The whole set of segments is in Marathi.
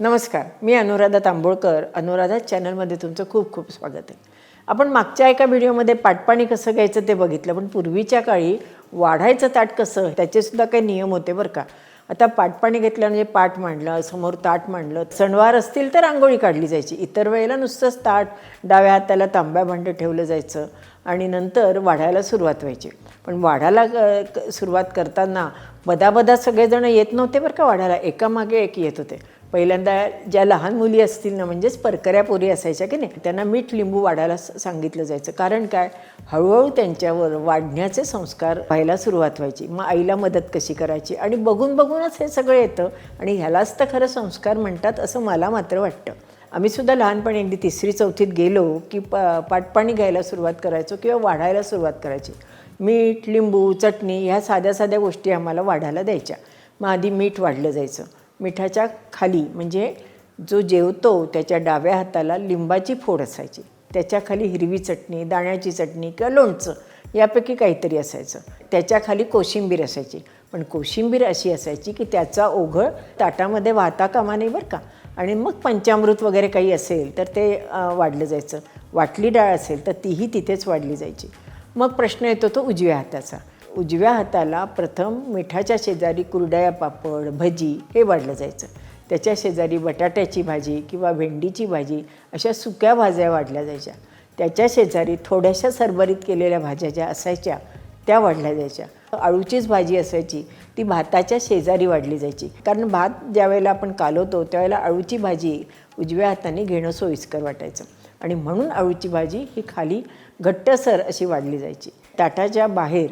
नमस्कार मी अनुराधा तांबोळकर. अनुराधा चॅनलमध्ये तुमचं खूप खूप स्वागत आहे. आपण मागच्या एका व्हिडिओमध्ये पाटपाणी कसं घ्यायचं ते बघितलं पण पूर्वीच्या काळी वाढायचं ताट कसं त्याचेसुद्धा काही नियम होते बरं का. आता पाटपाणी घेतलं म्हणजे पाट मांडलं समोर ताट मांडलं सणवार असतील तर रांगोळी काढली जायची. इतर वेळेला नुसतंच ताट डाव्या हाताला तांब्या भांडं ठेवलं जायचं आणि नंतर वाढायला सुरुवात व्हायची. पण वाढायला सुरुवात करताना बदाबदा सगळेजण येत नव्हते बरं का वाढायला. एकामागे एक येत होते. पहिल्यांदा ज्या लहान मुली असतील ना म्हणजेच परकऱ्या पोरी असायच्या की नाही त्यांना मीठ लिंबू वाढायला सांगितलं जायचं. कारण काय? हळूहळू त्यांच्यावर वाढण्याचे संस्कार व्हायला सुरुवात व्हायची. मग आईला मदत कशी करायची? आणि बघून बघूनच हे सगळं येतं. आणि ह्यालाच तर खरं संस्कार म्हणतात असं मला मात्र वाटतं. आम्ही सुद्धा लहानपणी अगदी तिसरी चौथीत गेलो की प पाटपाणी घ्यायला सुरुवात करायचो किंवा वाढायला सुरुवात करायची. मीठ लिंबू चटणी ह्या साध्या साध्या गोष्टी आम्हाला वाढायला द्यायच्या. मग आधी मीठ वाढलं जायचं. मिठाच्या खाली म्हणजे जो जेवतो त्याच्या डाव्या हाताला लिंबाची फोड असायची. त्याच्याखाली हिरवी चटणी दाण्याची चटणी किंवा लोणचं यापैकी काहीतरी असायचं. त्याच्याखाली कोशिंबीर असायची. पण कोशिंबीर अशी असायची की त्याचा ओघळ ताटामध्ये वाहता कामा नाही बरं का. आणि मग पंचामृत वगैरे काही असेल तर ते वाढलं जायचं. वाटली डाळ असेल तर तीही तिथेच वाढली जायची. मग प्रश्न येतो तो उजव्या हाताचा. उजव्या हाताला प्रथम मिठाच्या शेजारी कुरडया पापड भजी हे वाढलं जायचं. त्याच्या शेजारी बटाट्याची भाजी किंवा भेंडीची भाजी अशा सुक्या भाज्या वाढल्या जायच्या. त्याच्या शेजारी थोड्याशा सरभरीत केलेल्या भाज्या ज्या असायच्या त्या वाढल्या जायच्या. अळूचीच भाजी असायची ती भाताच्या शेजारी वाढली जायची. कारण भात ज्यावेळेला आपण कालवतो त्यावेळेला अळूची भाजी उजव्या हाताने घेणं सोयीस्कर वाटायचं. आणि म्हणून अळूची भाजी ही खाली घट्टसर अशी वाढली जायची. ताटाच्या बाहेर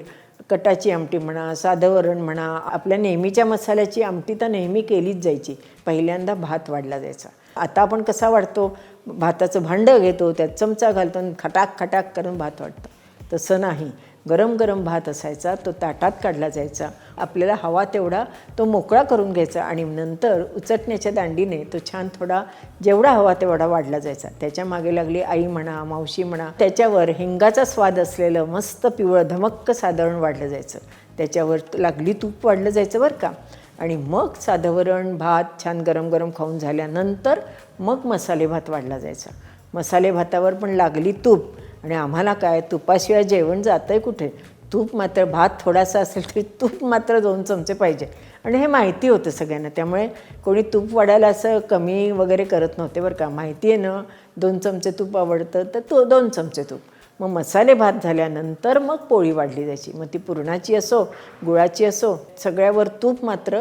कटाची आमटी म्हणा साधं वरण म्हणा आपल्या नेहमीच्या मसाल्याची आमटी तर नेहमी केलीच जायची. पहिल्यांदा भात वाढला जायचा. आता आपण कसा वाढतो? भाताचं भांडं घेतो त्यात चमचा घालतो आणि खटाक खटाक करून भात वाढतो. तसं नाही. गरम गरम भात असायचा तो ताटात काढला जायचा. आपल्याला हवा तेवढा तो मोकळा करून घ्यायचा आणि नंतर उचटण्याच्या दांडीने तो छान थोडा जेवढा हवा तेवढा वाढला जायचा. त्याच्यामागे लागली आई म्हणा मावशी म्हणा त्याच्यावर हिंगाचा स्वाद असलेलं मस्त पिवळं धमक्क साधारण वाढलं जायचं. त्याच्यावर लागली तूप वाढलं जायचं बरं का. आणि मग साधं वरण भात छान गरम गरम खाऊन झाल्यानंतर मग मसाले भात वाढला जायचा. मसाले भातावर पण लागली तूप. आणि आम्हाला काय तुपाशिवाय जेवण जातं आहे कुठे? तूप मात्र भात थोडासा असेल तरी तूप मात्र दोन चमचे पाहिजे. आणि हे माहिती होतं सगळ्यांना त्यामुळे कोणी तूप वाढायला असं कमी वगैरे करत नव्हते बरं का. माहिती आहे ना दोन चमचे तूप आवडतं तर तो दोन चमचे तूप. मग मसाले भात झाल्यानंतर मग पोळी वाढली जायची मग ती पुरणाची असो गुळाची असो सगळ्यावर तूप मात्र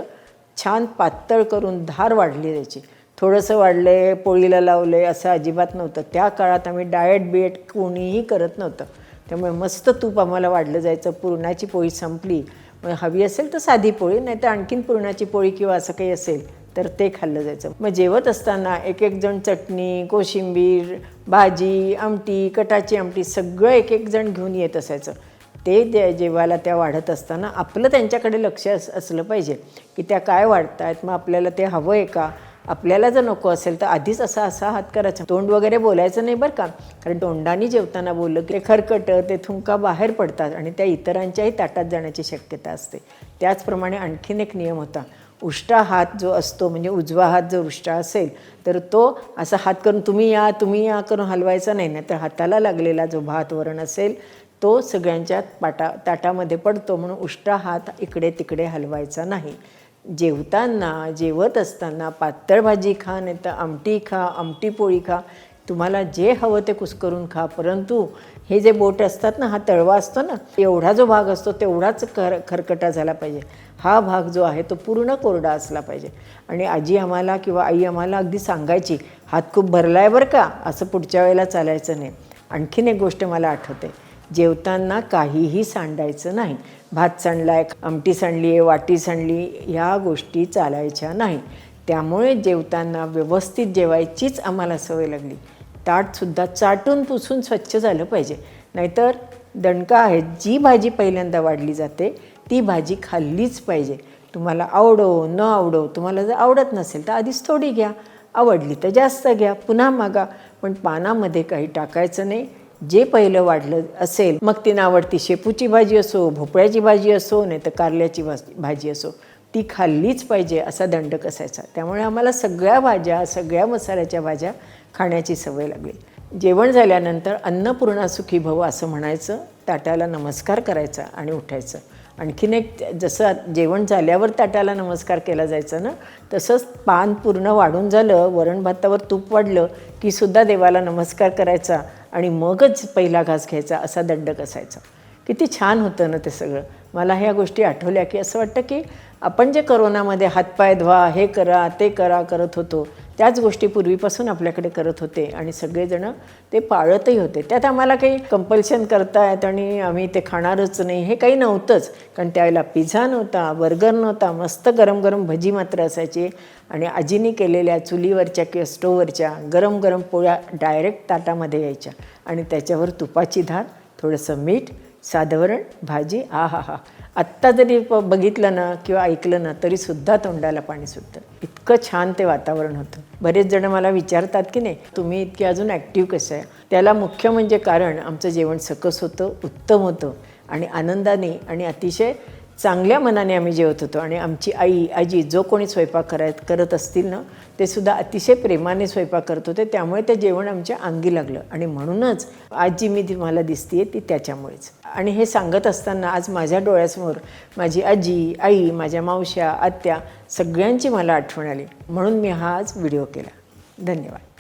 छान पातळ करून धार वाढली जायची थोडंसं वाढलं पोळीला लावलं असं अजिबात नव्हतं. त्या काळात आम्ही डाएट बिएट कोणीही करत नव्हतं. त्यामुळे मस्त तूप आम्हाला वाढलं जायचं पुरणाची पोळी संपली. मग हवी असेल तर साधी पोळी नाहीतर आणखीन पुरणाची पोळी किंवा असं काही असेल तर ते खाल्लं जायचं. मग जेवत असताना एक एक जण चटणी कोशिंबीर भाजी आमटी कटाची आमटी सगळं एक एक जण घेऊन येत असायचं. ते जे जेवायला त्या वाढत असताना आपलं त्यांच्याकडे लक्ष अस असलं पाहिजे की त्या काय वाढत आहेत मग आपल्याला ते हवं आहे का? आपल्याला जर नको असेल तर आधीच असा असा हात करायचा. तोंड वगैरे बोलायचं नाही बरं का. कारण तोंडाने जेवताना बोललं की खरकटं ते थुंका बाहेर पडतात आणि त्या इतरांच्याही ताटात जाण्याची शक्यता असते. त्याचप्रमाणे आणखीन एक नियम होता. उष्टा हात जो असतो म्हणजे उजवा हात जो उष्टा असेल तर तो असा हात करून तुम्ही या तुम्ही या करून हलवायचा नाही. ना तर हाताला लागलेला जो भात वरण असेल तो सगळ्यांच्या पाटा ताटामध्ये पडतो. म्हणून उष्टा हात इकडे तिकडे हलवायचा नाही. जेवताना जेवत असताना पातळ भाजी खा नाही तर आमटी खा आमटी पोळी खा. तुम्हाला जे हवं ते कुस्करून खा. परंतु हे जे बोट असतात ना हा तळवा असतो ना एवढा जो भाग असतो तेवढाच खर खरकटा झाला पाहिजे. हा भाग जो आहे तो पूर्ण कोरडा असला पाहिजे. आणि आजी आम्हाला किंवा आई आम्हाला अगदी सांगायची हात खूप भरला आहे बरं का? असं पुढच्या वेळेला चालायचं नाही. आणखीन एक गोष्ट मला आठवते. जेवताना काहीही सांडायचं नाही. भात सांडलाय आमटी सांडली आहे वाटी सांडली ह्या गोष्टी चालायच्या नाही. त्यामुळे जेवताना व्यवस्थित जेवायचीच आम्हाला सवय लागली. ताटसुद्धा चाटून पुसून स्वच्छ झालं पाहिजे. नाहीतर दणका आहे जी भाजी पहिल्यांदा वाढली जाते ती भाजी खाल्लीच पाहिजे. तुम्हाला आवडो न आवडो तुम्हाला जर आवडत नसेल तर आधीच थोडी घ्या. आवडली तर जास्त घ्या पुन्हा मागा. पण पानामध्ये काही टाकायचं नाही. जे पहिलं वाढलं असेल मग ती आवडती शेपूची भाजी असो भोपळ्याची भाजी असो नाही तर कारल्याची भाजी भाजी असो ती खाल्लीच पाहिजे असा दंडक असायचा त्यामुळे आम्हाला सगळ्या भाज्या सगळ्या मसाल्याच्या भाज्या खाण्याची सवय लागली. जेवण झाल्यानंतर अन्नपूर्णा सुखी भव असं म्हणायचं ताटाला नमस्कार करायचा आणि उठायचं. आणखीन एक जसं जेवण झाल्यावर ताटाला नमस्कार केला जायचा ना तसंच पान पूर्ण वाढून झालं वरण भातावर तूप वाढलं की सुद्धा देवाला नमस्कार करायचा. आणि मगच पहिला घास घ्यायचा असा दंडक असायचा किती छान होतं ना ते सगळं. मला ह्या गोष्टी आठवल्या की असं वाटतं की आपण जे करोनामध्ये हातपाय धुवा हे करा ते करा करत होतो त्याच गोष्टी पूर्वीपासून आपल्याकडे करत होते आणि सगळेजणं ते पाळतही होते. त्यात आम्हाला काही कंपल्शन करतायत आणि आम्ही ते खाणारच नाही हे काही नव्हतंच. कारण त्यावेळेला पिझ्झा नव्हता बर्गर नव्हता मस्त गरम गरम भजी मात्र असायची. आणि आजीने केलेल्या चुलीवरच्या किंवा स्टोवरच्या गरम गरम पोळ्या डायरेक्ट ताटामध्ये यायच्या. आणि त्याच्यावर तुपाची धार थोडंसं मीठ साधवरण भाजी आ हा हा आत्ता जरी बघितलं ना किंवा ऐकलं ना तरीसुद्धा तोंडाला पाणी सुटतं. इतकं छान ते वातावरण होतं. बरेच जण मला विचारतात की नाही तुम्ही इतके अजून ॲक्टिव्ह कसं आहे? त्याला मुख्य म्हणजे कारण आमचं जेवण सकस होतं उत्तम होतं आणि आनंदाने आणि अतिशय चांगल्या मनाने आम्ही जेवत होतो. आणि आमची आई आजी जो कोणी स्वयंपाक कराय करत असतील ना ते सुद्धा अतिशय प्रेमाने स्वयंपाक करत होते. त्यामुळे ते जेवण आमच्या अंगी लागलं. आणि म्हणूनच आज जी मी तुम्हाला दिसतीये ती त्याच्यामुळेच. आणि हे सांगत असताना आज माझ्या डोळ्यासमोर माझी आजी आई माझ्या मावश्या आत्या सगळ्यांची मला आठवण आली. म्हणून मी हा आज व्हिडिओ केला. धन्यवाद.